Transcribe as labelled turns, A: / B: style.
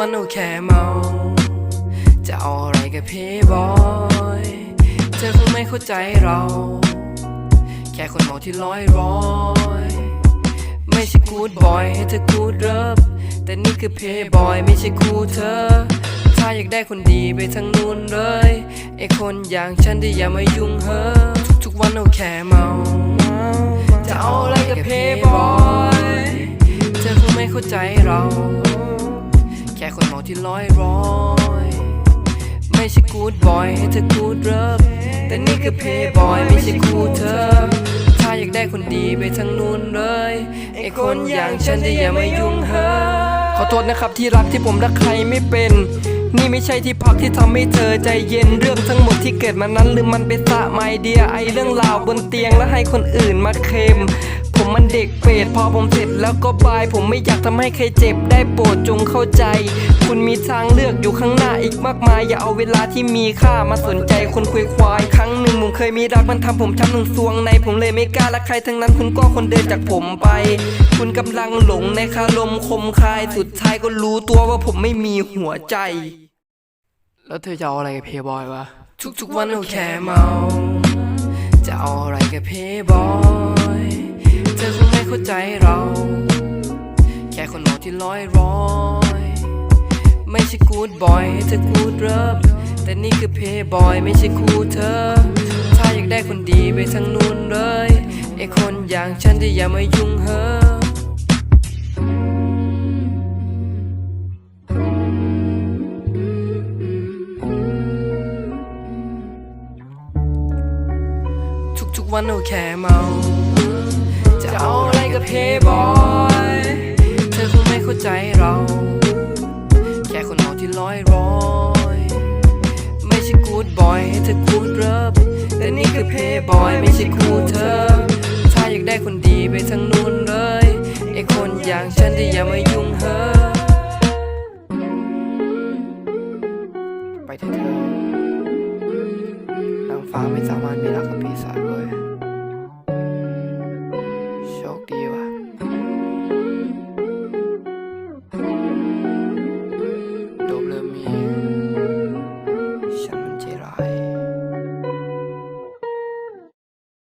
A: วันเอาแค่เมา จะเอาอะไรกับพี่บอย เธอคงไม่เข้าใจเรา แค่คนเมาที่ร้อยร้อยไม่ใช่กูดบอยให้เธอกูดเริบแต่นี่คือเพย์บอยไม่ใช่กูเธอ ถ้าอยากได้คนดีไปทางนู้นเลยไอคนอย่างฉันที่อย่ามายุ่งเฮอทุกๆวันเอาแค่เมาจะเอาอะไรกับเพย์บอยเธอคงไม่เข้าใจเรา ค่คนเมาที่ร้อยร้อยไม่ใช่กูดบอยให้เธอกูดเริบแต่นี่คือเพย์บอยไม่ใช่กูเธอ ถ้าอยากได้คนดีไปทางนู้นเลยไอคนอย่างฉันที่อย่ามายุ่งเฮอขอโทษนะครับที่รักที่ผมรักใครไม่เป็นนี่ไม่ใช่ที่พักที่ทำให้เธอใจเย็นเรื่องทั้งหมดที่เกิดมานั้นหรือมันเป็นสะไมเดียไอเรื่องราวบนเตียงแล้วให้คนอื่นมาเคลม ผมมันเด็กเปรตพอผมเสร็จแล้วก็บาย ผมไม่อยากทำให้ใครเจ็บได้โปรดจงเข้าใจ คุณมีทางเลือกอยู่ข้างหน้าอีกมากมาย อย่าเอาเวลาที่มีค่ามาสนใจคนคุยควาย ครั้งหนึ่งผมเคยมีรักมันทำผมช้ำหนึ่งสวงในผมเลยไม่กล้ารักใครทั้งนั้นคุณก็คนเดินจากผมไป คุณกำลังหลงในคารมคมคายสุดท้ายก็รู้ตัวว่าผมไม่มีหัวใจ แล้วเธอจะเอาอะไรกับเพย์บอยวะทุกๆวันเอาแค่เมาจะเอาอะไรกับเพย์บอย ใจเรา แค่คนเมาที่ร้อยร้อย ไม่ใช่กูดบอยให้เธอกูดเริบแต่นี่คือเพย์บอย ไม่ใช่คูเธอ ถ้าอยากได้คนดีไปทางนู้นเลยไอคนอย่างฉันที่อย่ามายุ่งเฮอทุกๆวันเอาแค่เมา จะเอาอะไรกับเพย์บอย เธอคงไม่เข้าใจเรา แค่คนเมาที่ร้อยร้อย ไม่ใช่กูดบอยให้เธอกูดเริบแต่นี่คือเพย์บอยไม่ใช่กูเธอ ถ้าอยากได้คนดีไปทางนู้นเลยไอคนอย่างฉันที่อย่ามายุ่งเฮอไปเถอะเธอนางฟ้าไม่สามารถ